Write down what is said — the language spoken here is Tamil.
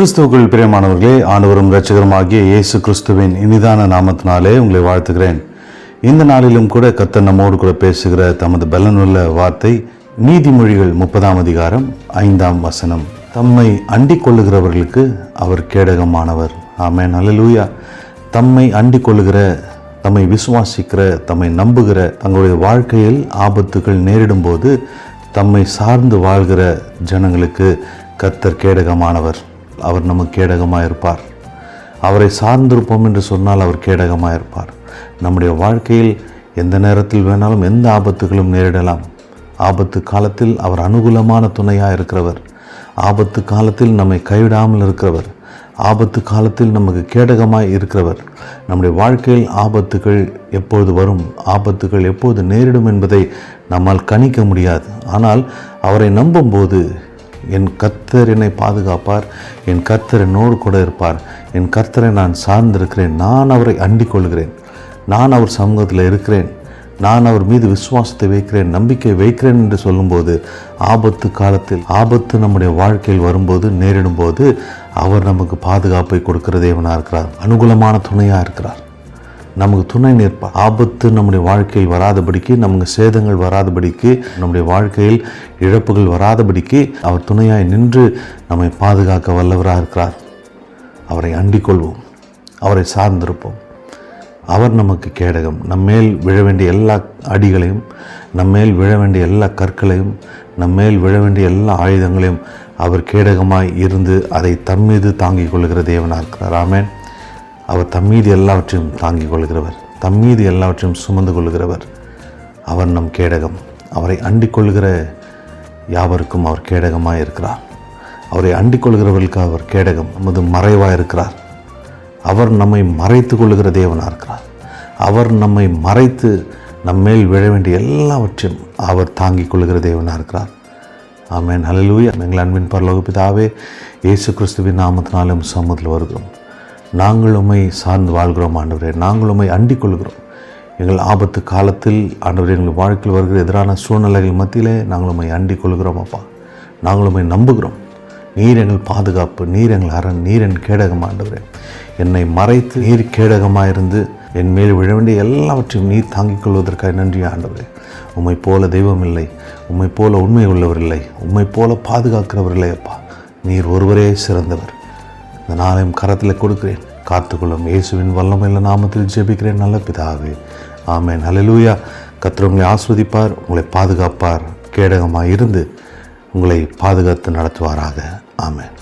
கிறிஸ்துவுக்குள் பிரியமானவர்களே ஆண்டவரும் ரட்சகருமாகிய இயேசு கிறிஸ்துவின் இனிதான நாமத்தினாலே உங்களை வாழ்த்துகிறேன். இந்த நாளிலும் கூட கர்த்தர் நம்மோடு கூட பேசுகிற தமது பலனுள்ள வார்த்தை நீதிமொழிகள் முப்பதாம் அதிகாரம் ஐந்தாம் வசனம். தம்மை அண்டிக் கொள்ளுகிறவர்களுக்கு அவர் கேடகமானவர். ஆமே நல்லலூயா தம்மை அண்டிக் கொள்ளுகிற தம்மை விசுவாசிக்கிற தம்மை நம்புகிற தங்களுடைய வாழ்க்கையில் ஆபத்துகள் நேரிடும்போது தம்மை சார்ந்து வாழ்கிற ஜனங்களுக்கு கர்த்தர் கேடகமானவர். அவர் நமக்கு கேடகமாக இருப்பார். அவரை சார்ந்திருப்போம் என்று சொன்னால் அவர் கேடகமாக இருப்பார். நம்முடைய வாழ்க்கையில் எந்த நேரத்தில் வேணாலும் எந்த ஆபத்துகளும் நேரிடலாம். ஆபத்து காலத்தில் அவர் அனுகூலமான துணையாக இருக்கிறவர். ஆபத்து காலத்தில் நம்மை கைவிடாமல் இருக்கிறவர். ஆபத்து காலத்தில் நமக்கு கேடகமாய் இருக்கிறவர். நம்முடைய வாழ்க்கையில் ஆபத்துகள் எப்போது வரும் ஆபத்துகள் எப்போது நேரிடும் என்பதை நம்மால் கணிக்க முடியாது. ஆனால் அவரை நம்பும்போது என் கர்த்தர் என்னை பாதுகாப்பார் என் கர்த்தர் என்னோடு கூட இருப்பார். என் கர்த்தரை நான் சார்ந்திருக்கிறேன். நான் அவரை அண்டிக் கொள்கிறேன். நான் அவர் சமூகத்தில் இருக்கிறேன். நான் அவர் மீது விசுவாசத்தை வைக்கிறேன் நம்பிக்கை வைக்கிறேன் என்று சொல்லும்போது ஆபத்து காலத்தில் ஆபத்து நம்முடைய வாழ்க்கையில் வரும்போது நேரிடும்போது அவர் நமக்கு பாதுகாப்பை கொடுக்கிற தேவனாக இருக்கிறார் அனுகூலமான துணையாக இருக்கிறார் நமக்கு துணை நிற்பார் ஆபத்து நம்முடைய வாழ்க்கையில் வராதபடிக்கு நமக்கு சேதங்கள் வராதபடிக்கு நம்முடைய வாழ்க்கையில் இழப்புகள் வராதபடிக்கு அவர் துணையாய் நின்று நம்மை பாதுகாக்க வல்லவராக இருக்கிறார். அவரை அண்டிக்கொள்வோம் அவரை சார்ந்திருப்போம். அவர் நமக்கு கேடகம். நம்மேல் விழ வேண்டிய எல்லா அடிகளையும் நம்மேல் விழ வேண்டிய எல்லா கற்களையும் நம்மேல் விழ வேண்டிய எல்லா ஆயுதங்களையும் அவர் கேடகமாய் இருந்து அதை தம்மீது தாங்கிக் கொள்கிற தேவனாக இருக்கிறார். ஆமேன். அவர் தம்மீது எல்லாவற்றையும் தாங்கிக் கொள்கிறவர் தம்மீது எல்லாவற்றையும் சுமந்து கொள்கிறவர் அவர் நம் கேடகம். அவரை அண்டிக் கொள்கிற யாவருக்கும் அவர் கேடகமாக இருக்கிறார். அவரை அண்டிக் கொள்கிறவர்களுக்கு அவர் கேடகம் நமது மறைவாக இருக்கிறார். அவர் நம்மை மறைத்து கொள்கிற தேவனாக இருக்கிறார். அவர் நம்மை மறைத்து நம்மேல் விழ வேண்டிய எல்லாவற்றையும் அவர் தாங்கிக் கொள்கிற தேவனாக இருக்கிறார். ஆமேன். ஹalleluya. எங்கள் அன்பின் பரலோக பிதாவே இயேசு கிறிஸ்துவின் நாமத்தினாலும் சமூகத்தில் வருகிறோம். நாங்கள் சார்ந்து வாழ்கிறோம் ஆண்டவரே. நாங்கள் உம்மை அண்டிக் கொள்கிறோம். எங்கள் ஆபத்து காலத்தில் ஆண்டவரே எங்கள் வாழ்க்கையில் வருகிற எதிரான சூழ்நிலைகள் மத்தியிலே நாங்கள் உம்மை அண்டிக் கொள்கிறோம் அப்பா. நாங்கள் உம்மை நம்புகிறோம். நீர் எங்கள் பாதுகாப்பு நீர் எங்கள் அரண் நீர் என் கேடகம் ஆண்டவரே. என்னை மறைத்து நீர் கேடகமாக இருந்து என் மேல் விழ வேண்டிய எல்லாவற்றையும் நீர் தாங்கிக் கொள்வதற்காக நன்றி ஆண்டவரே. உம்மை போல தெய்வம் இல்லை உம்மை போல உண்மை உள்ளவர் இல்லை உம்மை போல பாதுகாக்கிறவர் இல்லை அப்பா. நீர் ஒருவரே சிறந்தவர். இந்த நாளையும் கரத்தில் கொடுக்கிறேன். காத்துக்கொள்ளும் இயேசுவின் வல்லமையில நாமத்தில் ஜெபிக்கிறேன். நல்ல பிதாவே. ஆமேன். ஹalleluya கத்திர உங்களை ஆஸ்வதிப்பார் உங்களை பாதுகாப்பார். கேடகமாக இருந்து உங்களை பாதுகாத்து நடத்துவாராக. ஆமேன்.